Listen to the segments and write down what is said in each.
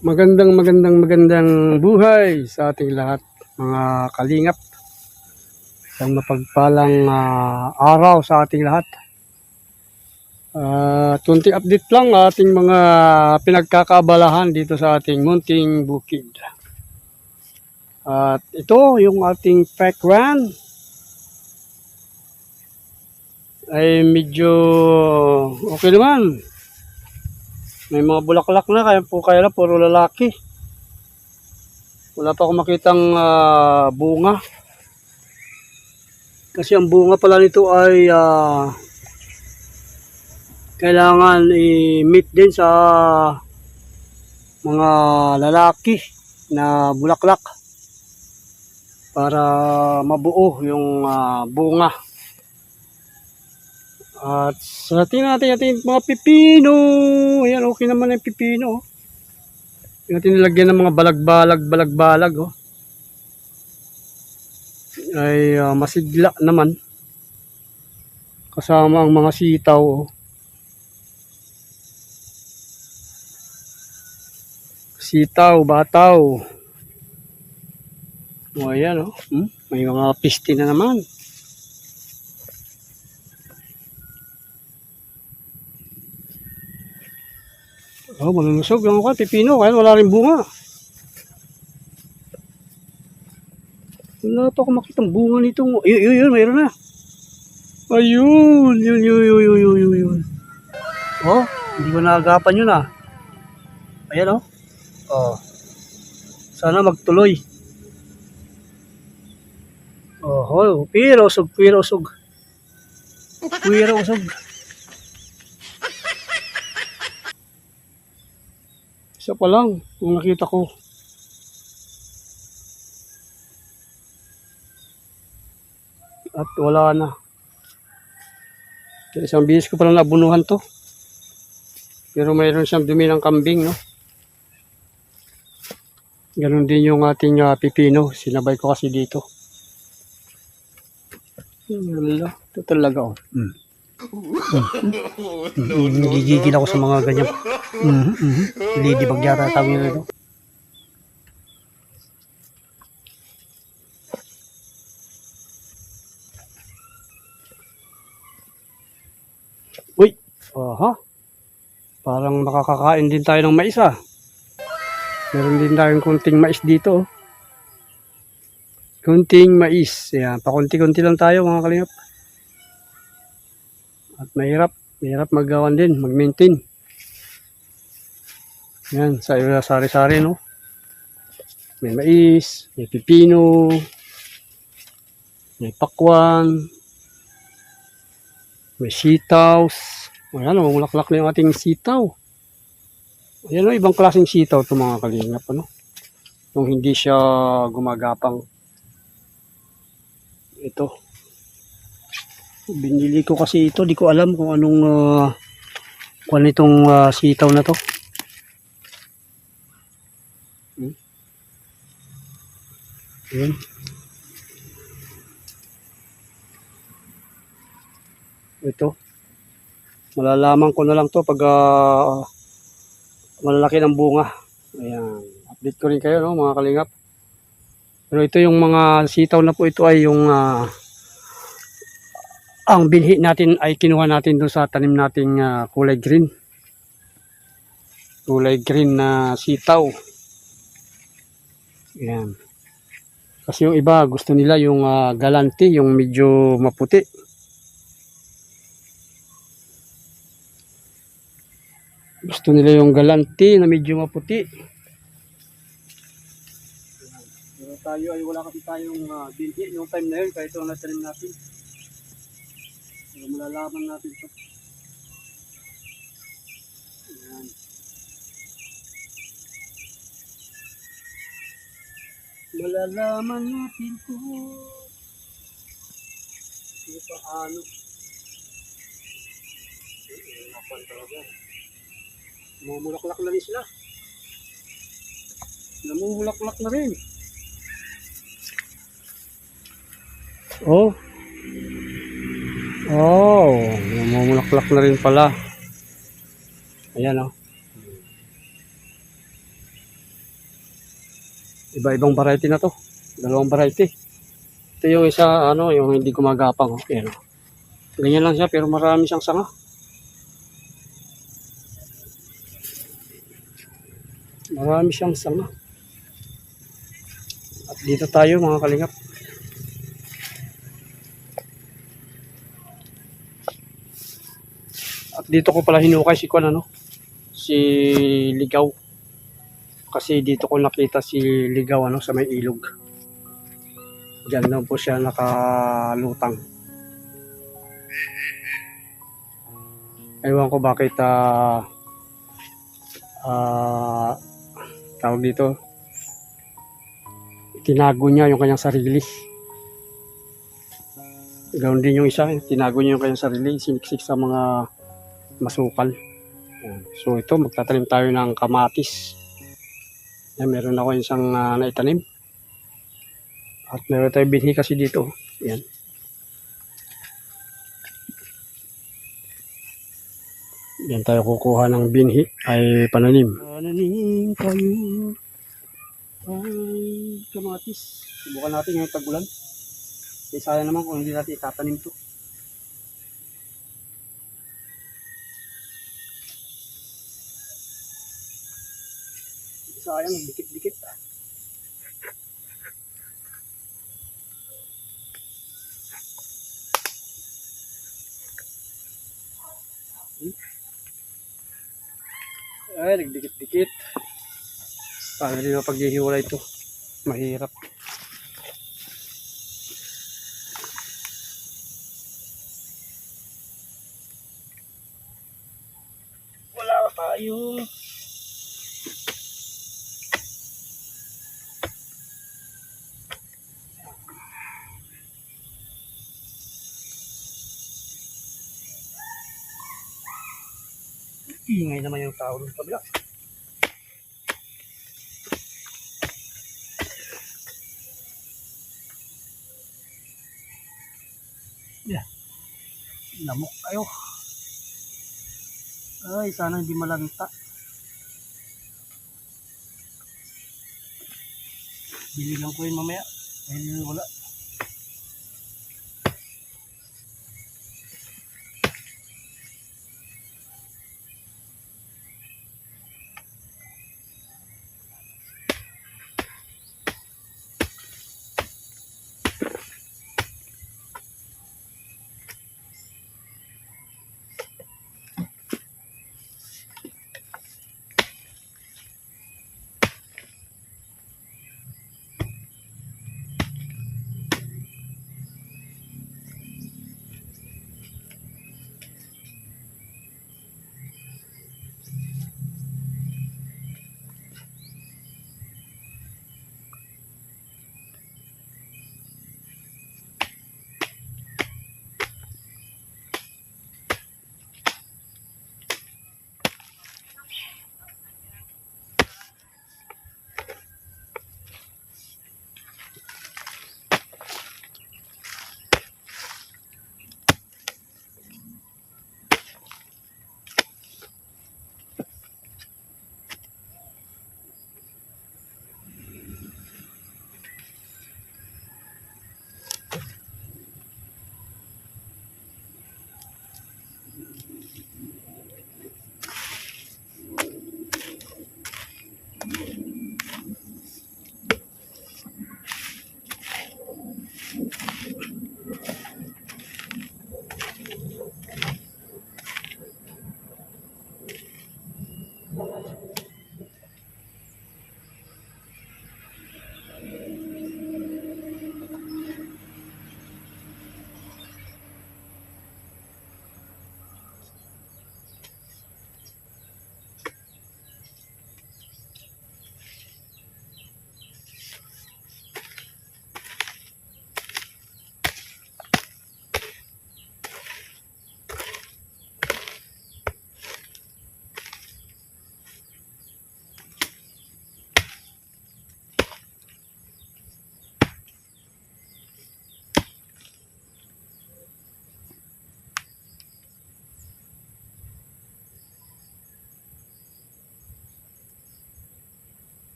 Magandang magandang magandang buhay sa ating lahat mga kalingap. Isang mapagpalang ah, araw sa ating lahat. Uh, tunti update lang ating mga pinagkakaabalahan dito sa ating munting bukid. At ito yung ating pack run ay medyo okay naman. May mga bulaklak na, kaya po kaya lang, puro lalaki. Wala pa akong makitang ah, bunga. Kasi ang bunga pala nito ay ah, kailangan i-meet din sa mga lalaki na bulaklak para mabuo yung ah, bunga. At tingnan natin ating mga pipino. Ayan, okay naman yung pipino. oh. Tingnan natin nilagyan ng mga balag-balag, balag-balag. Oh. Ay ah, masigla naman. Kasama ang mga sitaw. Oh. Sitaw, bataw. O ayan oh. Hmm? May mga piste na naman. Oh, malulusog yung ka, pipino, kaya wala rin bunga. Wala pa ako makitang bunga nito. Yun, yun, yun, mayroon na. Ayun, yun, yun, yun, yun, yun, yun, yun. Oh, hindi ko naagapan yun ah. Ayan oh. Oh. Sana magtuloy. Oh, oh, pero usog, pero usog. Pero usog. Isa pa lang, yung nakita ko. At wala na. Kaya isang bihis ko palang nabunuhan to. Pero mayroon siyang dumi ng kambing, no? Ganon din yung ating ah, pipino. Sinabay ko kasi dito. Wala. Ito talaga, oh. Mm. Mm, Nagigigil ako sa mga ganyan. Mhm, mhm. Lidibag yata tawag nila ito. Uy! Aha! Parang makakakain din tayo ng mais ah. Meron din tayong kunting mais dito. oh. Kunting mais. Yan, pakunti-kunti lang tayo mga kalingap. At mahirap. Mahirap maggawan din, mag-maintain. Yan, sa sari-sari no. May mais, may pipino, may pakwan, may sitaws. Ayan, mamulaklak na yung ating sitaw. Ayan o, ibang klaseng sitaw ito mga kalingap. Ano? Yung hindi siya gumagapang. Ito. Binili ko kasi ito, di ko alam kung anong uh, kung ano itong ah, sitaw na to. Ayan. Ito. Malalaman ko na lang to pag ah, malalaki ng bunga. Ayan. Update ko rin kayo no, mga kalingap. Pero ito yung mga sitaw na po ito ay yung ah, ang binhi natin ay kinuha natin doon sa tanim nating ah, kulay green. Kulay green na sitaw. Ayan. Kasi yung iba gusto nila yung ah, galante, yung medyo maputi. Gusto nila yung galante na medyo maputi. Pero tayo ay wala kasi tayong uh, binhi yung time na yun kahit yung natanim natin. Pero malalaman natin ito. Ayan. Malalaman natin kung kung paano. Napan talaga. Namumulaklak na rin sila. Namumulaklak na rin. Oh. Oh, namumulaklak na rin pala. Ayan oh. Iba-ibang variety na to. Dalawang variety. Ito yung isa, ano, yung hindi gumagapang. Ayan, oh. Ganyan lang siya, pero marami siyang sanga. Marami siyang sanga. At dito tayo, mga kalingap. At dito ko pala hinukay si Kwan, ano? Si Ligaw. Kasi dito ko nakita si Ligaw, ano, sa may ilog. Diyan lang po siya nakalutang. Ewan ko bakit ah ah, tawag dito tinago niya yung kanyang sarili. Ganoon din yung isa, tinago niya yung kanyang sarili, siniksik sa mga masukal. So ito, magtatanim tayo ng kamatis. Ayan, meron ako isang ah, naitanim. At meron tayo binhi kasi dito. Ayan. Yan tayo kukuha ng binhi ay pananim. Pananim tayo ay kamatis. Subukan natin ngayong tagulan. Kasi sayang naman kung hindi natin itatanim to. Sayang, dikit-dikit. Ay, nagdikit-dikit. Paano din mapaghihiwalay ito? Mahirap. Wala tayo. Tao ng kabila. Yeah. Lamok kayo. Ay, sana hindi malanta. Biligan ko yun mamaya. Dahil wala.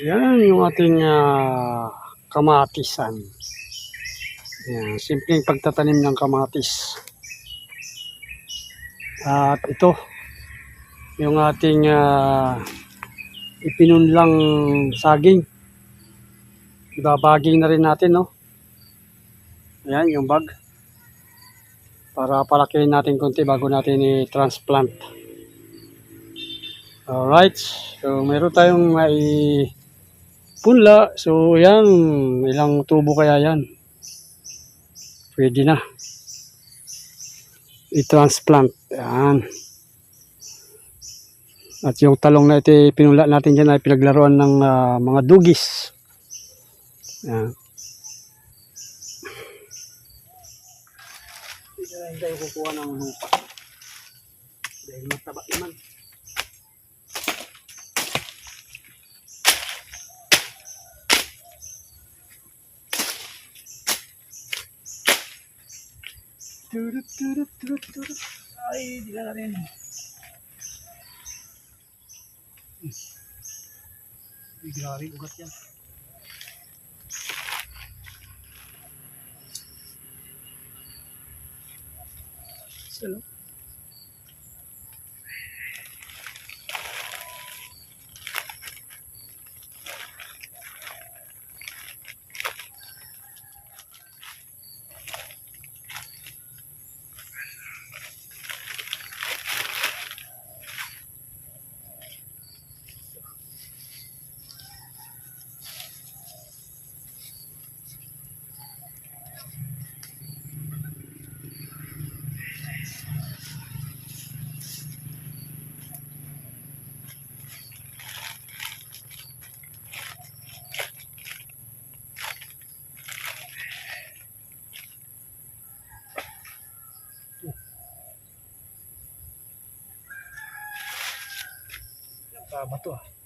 Yan yung ating ah, kamatisan. Yan, simpleng pagtatanim ng kamatis. At ito, yung ating ah, ipinunlang saging. Ibabaging na rin natin, no? Ayan, yung bag. Para palakihin natin konti bago natin i-transplant. Alright. So, meron tayong mai punla. So, yan. Ilang tubo kaya yan? Pwede na. I-transplant. Yan. At yung talong na ito, pinula natin dyan ay pinaglaruan ng ah, mga dugis. Yan. Na tayo kukuha ng lupa. Dahil mataba naman. Turut. Ay, di na rin. Ay, grabe, ugat yan. Salo. Tama to ah.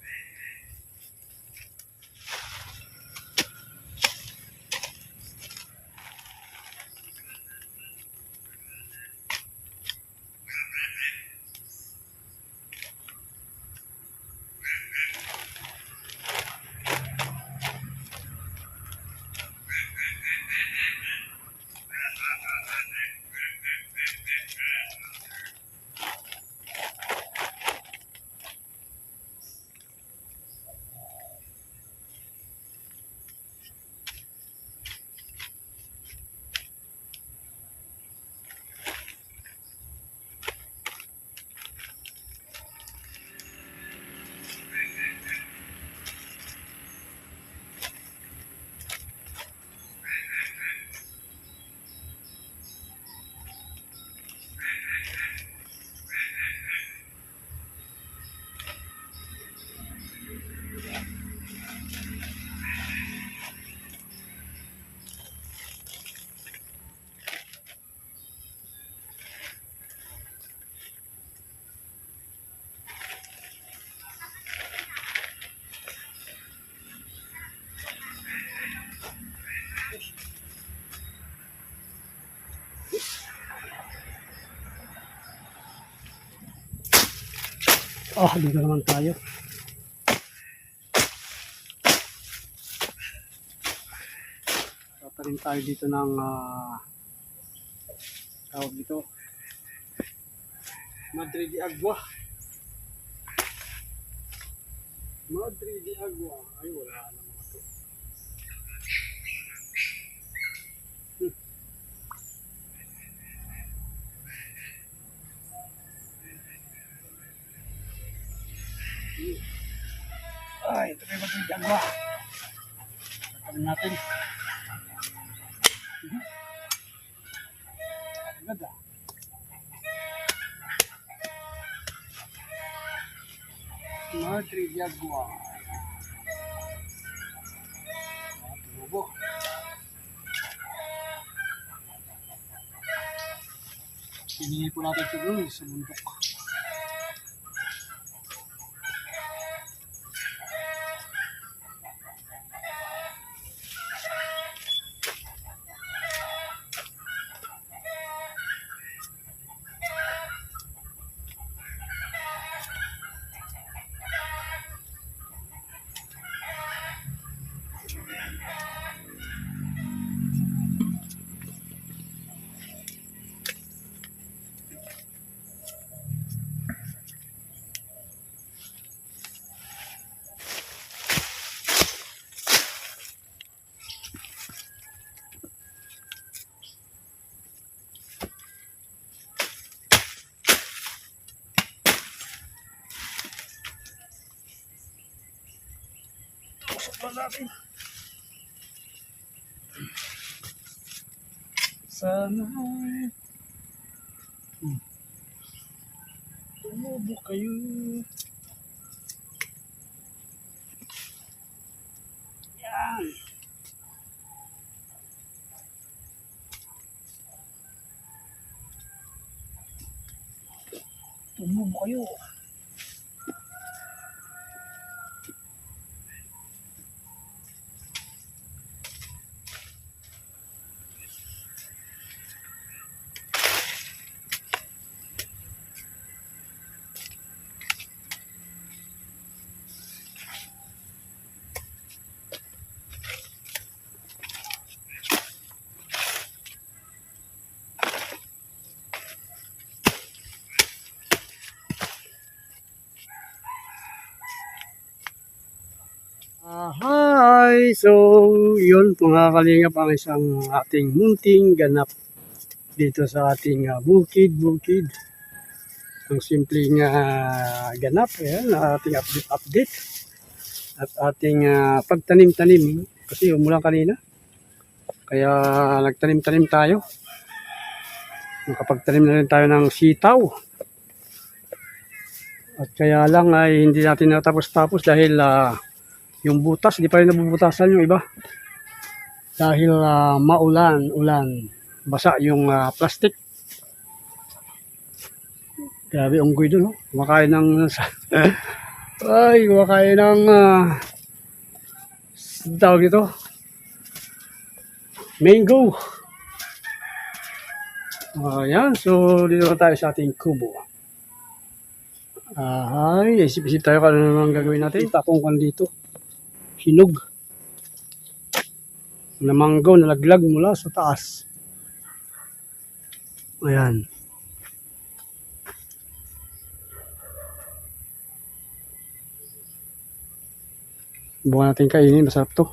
Oh, dito naman tayo. Tatanim tayo dito ng ah, tawag dito. Madre de Agua. Madre de Agua. Ay, wala na mga to. Hmm. Ay, ito may Madre de Agua. Tatanim natin. Ganda. Madre de Agua. Tubo. Hiningi po natin ito sa bundok. Pa natin. Sana Hmm. tumubo kayo. Yan. Tumubo kayo. Ah, hi! So, yun mga kalingap ang isang ating munting ganap dito sa ating ah, bukid, bukid. Ang simpleng ah, ganap, ayan, ating update, update. At ating ah, pagtanim-tanim, kasi umulan kanina. Kaya nagtanim-tanim tayo. Nakapagtanim na rin tayo ng sitaw. At kaya lang ay hindi natin natapos-tapos dahil ah, yung butas, di pa rin nabubutasan yung iba. Dahil ah, maulan, ulan, basa yung ah, plastic. Grabe, unggoy doon, oh. Kumakain ng... ay, kumakain ng... Uh, tawag ito. Mango. Ayan, so dito na tayo sa ating kubo. Ay, isip-isip tayo kung ano naman gagawin natin. Takong kan dito hinog na manggaw nalaglag mula sa taas. Ayan. Bukan natin kainin, masarap to.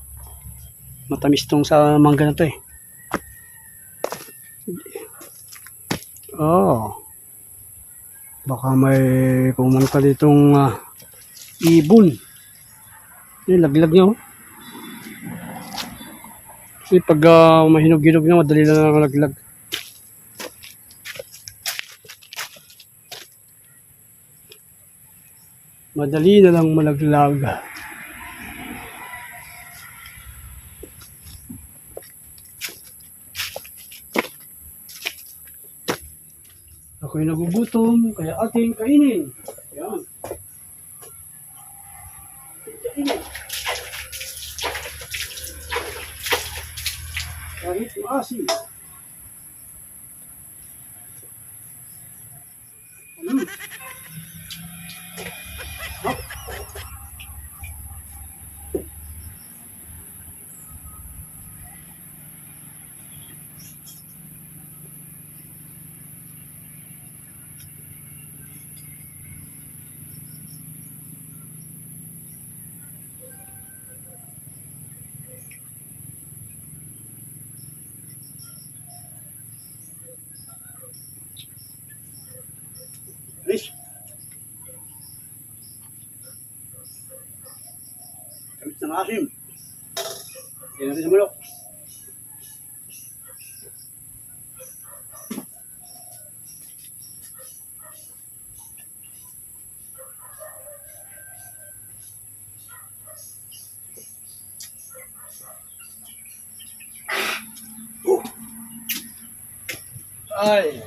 Matamis tong sa mangga na to eh. Oh. Baka may pumunta ditong ah, ibon. Yung laglag niya, oh. Kasi pag ah, mahinog-hinog na, madali lang laglag. Madali na lang malaglag. Ako'y nagugutom, kaya ating kainin. Yan. Kainin. Kahit maasim. Kabit ng asim. Yan natin sa manok. Ay,